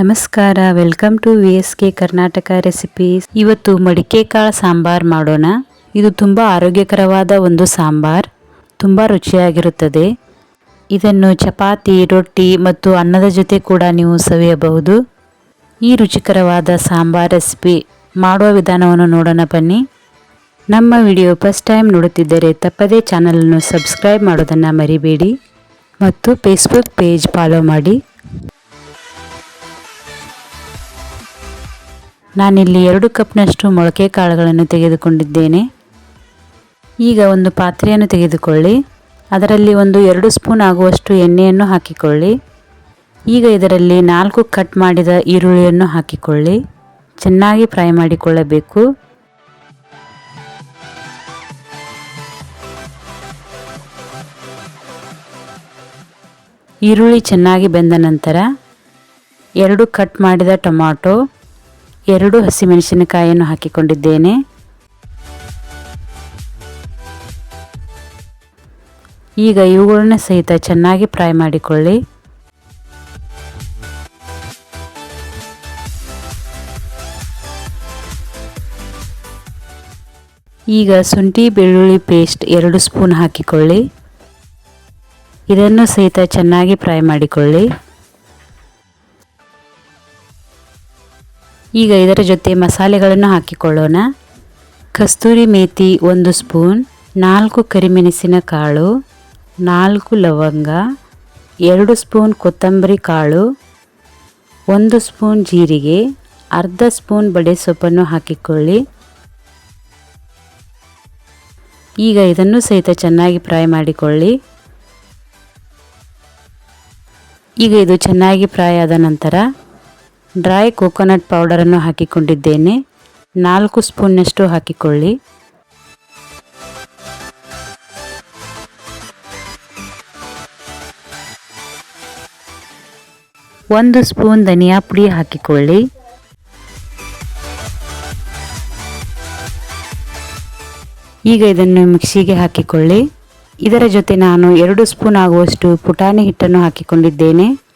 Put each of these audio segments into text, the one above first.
ನಮಸ್ಕಾರ, welcome to V S K Karnataka recipes. ಇವತ್ತು ಮಡಿಕೆ ಕಾಳು ಸಾಂಬಾರ್ ಮಾಡೋಣ. ಇದು ತುಂಬ ಆರೋಗ್ಯಕರವಾದ ಒಂದು ಸಾಂಬಾರ್. ತುಂಬ ರುಚಿಯಾಗಿರುತ್ತದೆ. ಇದನ್ನು ಚಪಾತಿ, ರೊಟ್ಟಿ ಮತ್ತು ಅನ್ನದ ಜೊತೆ ಕೂಡ ನೀವು ಸವಿಯಬಹುದು. ಈ ರುಚಿಕರವಾದ ಸಾಂಬಾರ್ ರೆಸಿಪಿ ಮಾಡುವ ವಿಧಾನವನ್ನು ನೋಡೋಣ ಬನ್ನಿ. ನಮ್ಮ ವಿಡಿಯೋ ಫಸ್ಟ್ ಟೈಮ್ ನೋಡುತ್ತಿದ್ದರೆ ತಪ್ಪದೇ ಚಾನಲನ್ನು ಸಬ್ಸ್ಕ್ರೈಬ್ ಮಾಡೋದನ್ನು ಮರಿಬೇಡಿ ಮತ್ತು ಫೇಸ್ಬುಕ್ ಪೇಜ್ ಫಾಲೋ ಮಾಡಿ. ನಾನಿಲ್ಲಿ ಎರಡು ಕಪ್ನಷ್ಟು ಮೊಳಕೆ ಕಾಳುಗಳನ್ನು ತೆಗೆದುಕೊಂಡಿದ್ದೇನೆ. ಈಗ ಒಂದು ಪಾತ್ರೆಯನ್ನು ತೆಗೆದುಕೊಳ್ಳಿ. ಅದರಲ್ಲಿ ಒಂದು ಎರಡು ಸ್ಪೂನ್ ಆಗುವಷ್ಟು ಎಣ್ಣೆಯನ್ನು ಹಾಕಿಕೊಳ್ಳಿ. ಈಗ ಇದರಲ್ಲಿ ನಾಲ್ಕು ಕಟ್ ಮಾಡಿದ ಈರುಳ್ಳಿಯನ್ನು ಹಾಕಿಕೊಳ್ಳಿ. ಚೆನ್ನಾಗಿ ಫ್ರೈ ಮಾಡಿಕೊಳ್ಳಬೇಕು. ಈರುಳ್ಳಿ ಚೆನ್ನಾಗಿ ಬೆಂದ ನಂತರ ಎರಡು ಕಟ್ ಮಾಡಿದ ಟೊಮಾಟೊ ಎರಡು ಹಸಿಮೆಣಸಿನಕಾಯಿಯನ್ನು ಹಾಕಿಕೊಂಡಿದ್ದೇನೆ. ಈಗ ಇವುಗಳನ್ನ ಸಹಿತ ಚೆನ್ನಾಗಿ ಫ್ರೈ ಮಾಡಿಕೊಳ್ಳಿ. ಈಗ ಶುಂಠಿ ಬೆಳ್ಳುಳ್ಳಿ ಪೇಸ್ಟ್ ಎರಡು ಸ್ಪೂನ್ ಹಾಕಿಕೊಳ್ಳಿ. ಇದನ್ನು ಸಹಿತ ಚೆನ್ನಾಗಿ ಫ್ರೈ ಮಾಡಿಕೊಳ್ಳಿ. ಈಗ ಇದರ ಜೊತೆ ಮಸಾಲೆಗಳನ್ನು ಹಾಕಿಕೊಳ್ಳೋಣ. ಕಸ್ತೂರಿ ಮೇಥಿ ಒಂದು ಸ್ಪೂನ್, ನಾಲ್ಕು ಕರಿಮೆಣಸಿನ ಕಾಳು, ನಾಲ್ಕು ಲವಂಗ, ಎರಡು ಸ್ಪೂನ್ ಕೊತ್ತಂಬರಿ ಕಾಳು, ಒಂದು ಸ್ಪೂನ್ ಜೀರಿಗೆ, ಅರ್ಧ ಸ್ಪೂನ್ ಬಡೆ ಸೊಪ್ಪನ್ನು ಹಾಕಿಕೊಳ್ಳಿ. ಈಗ ಇದನ್ನು ಸಹಿತ ಚೆನ್ನಾಗಿ ಫ್ರೈ ಮಾಡಿಕೊಳ್ಳಿ. ಈಗ ಇದು ಚೆನ್ನಾಗಿ ಫ್ರೈ ಆದ ನಂತರ ಡ್ರೈ ಕೋಕೋನಟ್ ಪೌಡರನ್ನು ಹಾಕಿಕೊಂಡಿದ್ದೇನೆ. ನಾಲ್ಕು ಸ್ಪೂನ್ನಷ್ಟು ಹಾಕಿಕೊಳ್ಳಿ. ಒಂದು ಸ್ಪೂನ್ ಧನಿಯಾ ಪುಡಿ ಹಾಕಿಕೊಳ್ಳಿ. ಈಗ ಇದನ್ನು ಮಿಕ್ಸಿಗೆ ಹಾಕಿಕೊಳ್ಳಿ. ಇದರ ಜೊತೆ ನಾನು ಎರಡು ಸ್ಪೂನ್ ಆಗುವಷ್ಟು ಪುಟಾಣಿ ಹಿಟ್ಟನ್ನು ಹಾಕಿಕೊಂಡಿದ್ದೇನೆ.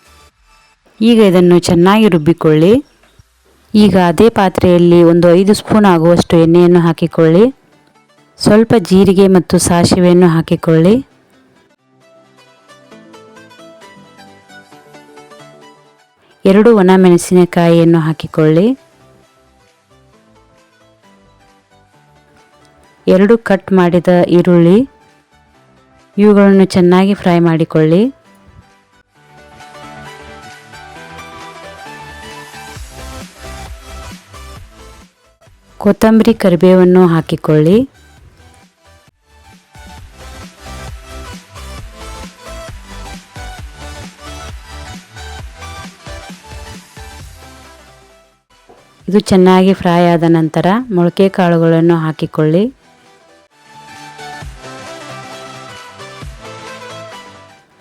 ಈಗ ಇದನ್ನು ಚೆನ್ನಾಗಿ ರುಬ್ಬಿಕೊಳ್ಳಿ. ಈಗ ಅದೇ ಪಾತ್ರೆಯಲ್ಲಿ ಒಂದು ಐದು ಸ್ಪೂನ್ ಆಗುವಷ್ಟು ಎಣ್ಣೆಯನ್ನು ಹಾಕಿಕೊಳ್ಳಿ. ಸ್ವಲ್ಪ ಜೀರಿಗೆ ಮತ್ತು ಸಾಸಿವೆಯನ್ನು ಹಾಕಿಕೊಳ್ಳಿ. ಎರಡು ಒಣ ಮೆಣಸಿನಕಾಯಿಯನ್ನು ಹಾಕಿಕೊಳ್ಳಿ. ಎರಡು ಕಟ್ ಮಾಡಿದ ಈರುಳ್ಳಿ. ಇವುಗಳನ್ನು ಚೆನ್ನಾಗಿ ಫ್ರೈ ಮಾಡಿಕೊಳ್ಳಿ. ಕೊತ್ತಂಬರಿ ಕರಿಬೇವನ್ನು ಹಾಕಿಕೊಳ್ಳಿ. ಇದು ಚೆನ್ನಾಗಿ ಫ್ರೈ ಆದ ನಂತರ ಮೊಳಕೆ ಕಾಳುಗಳನ್ನು ಹಾಕಿಕೊಳ್ಳಿ.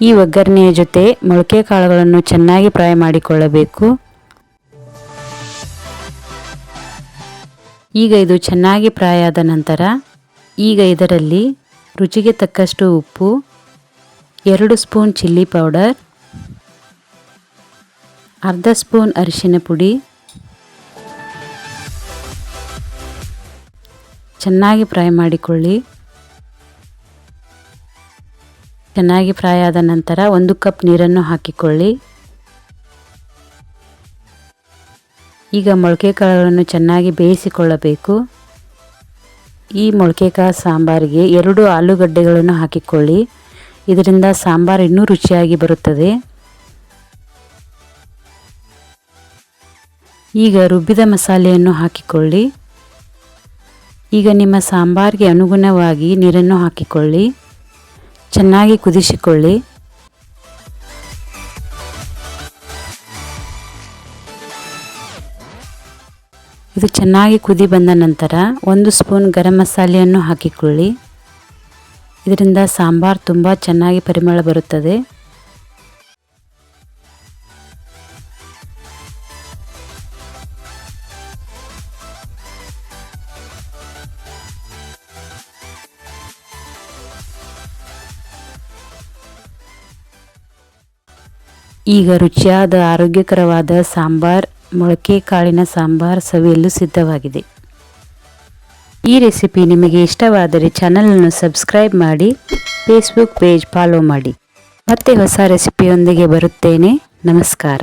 ಈ ಒಗ್ಗರಣೆಯ ಜೊತೆ ಮೊಳಕೆ ಕಾಳುಗಳನ್ನು ಚೆನ್ನಾಗಿ ಫ್ರೈ ಮಾಡಿಕೊಳ್ಳಬೇಕು. ಈಗ ಇದು ಚೆನ್ನಾಗಿ ಫ್ರೈ ಆದ ನಂತರ ಈಗ ಇದರಲ್ಲಿ ರುಚಿಗೆ ತಕ್ಕಷ್ಟು ಉಪ್ಪು, ಎರಡು ಸ್ಪೂನ್ ಚಿಲ್ಲಿ ಪೌಡರ್, ಅರ್ಧ ಸ್ಪೂನ್ ಅರಿಶಿನ ಪುಡಿ. ಚೆನ್ನಾಗಿ ಫ್ರೈ ಮಾಡಿಕೊಳ್ಳಿ. ಚೆನ್ನಾಗಿ ಫ್ರೈ ಆದ ನಂತರ ಒಂದು ಕಪ್ ನೀರನ್ನು ಹಾಕಿಕೊಳ್ಳಿ. ಈಗ ಮೊಳಕೆ ಕಾಳುಗಳನ್ನು ಚೆನ್ನಾಗಿ ಬೇಯಿಸಿಕೊಳ್ಳಬೇಕು. ಈ ಮೊಳಕೆ ಕಾಳು ಸಾಂಬಾರಿಗೆ ಎರಡು ಆಲೂಗಡ್ಡೆಗಳನ್ನು ಹಾಕಿಕೊಳ್ಳಿ. ಇದರಿಂದ ಸಾಂಬಾರು ಇನ್ನೂ ರುಚಿಯಾಗಿ ಬರುತ್ತದೆ. ಈಗ ರುಬ್ಬಿದ ಮಸಾಲೆಯನ್ನು ಹಾಕಿಕೊಳ್ಳಿ. ಈಗ ನಿಮ್ಮ ಸಾಂಬಾರಿಗೆ ಅನುಗುಣವಾಗಿ ನೀರನ್ನು ಹಾಕಿಕೊಳ್ಳಿ. ಚೆನ್ನಾಗಿ ಕುದಿಸಿಕೊಳ್ಳಿ. ಇದು ಚೆನ್ನಾಗಿ ಕುದಿ ಬಂದ ನಂತರ ಒಂದು ಸ್ಪೂನ್ ಗರಂ ಮಸಾಲೆಯನ್ನು ಹಾಕಿಕೊಳ್ಳಿ. ಇದರಿಂದ ಸಾಂಬಾರ್ ತುಂಬ ಚೆನ್ನಾಗಿ ಪರಿಮಳ ಬರುತ್ತದೆ. ಈಗ ರುಚಿಯಾದ ಆರೋಗ್ಯಕರವಾದ ಸಾಂಬಾರ್ ಮೊಳಕೆ ಕಾಳಿನ ಸಾಂಬಾರ್ ಸವಿಯಲು ಸಿದ್ಧವಾಗಿದೆ. ಈ ರೆಸಿಪಿ ನಿಮಗೆ ಇಷ್ಟವಾದರೆ ಚಾನಲನ್ನು ಸಬ್ಸ್ಕ್ರೈಬ್ ಮಾಡಿ ಫೇಸ್ಬುಕ್ ಪೇಜ್ ಫಾಲೋ ಮಾಡಿ. ಮತ್ತೆ ಹೊಸ ರೆಸಿಪಿಯೊಂದಿಗೆ ಬರುತ್ತೇನೆ. ನಮಸ್ಕಾರ.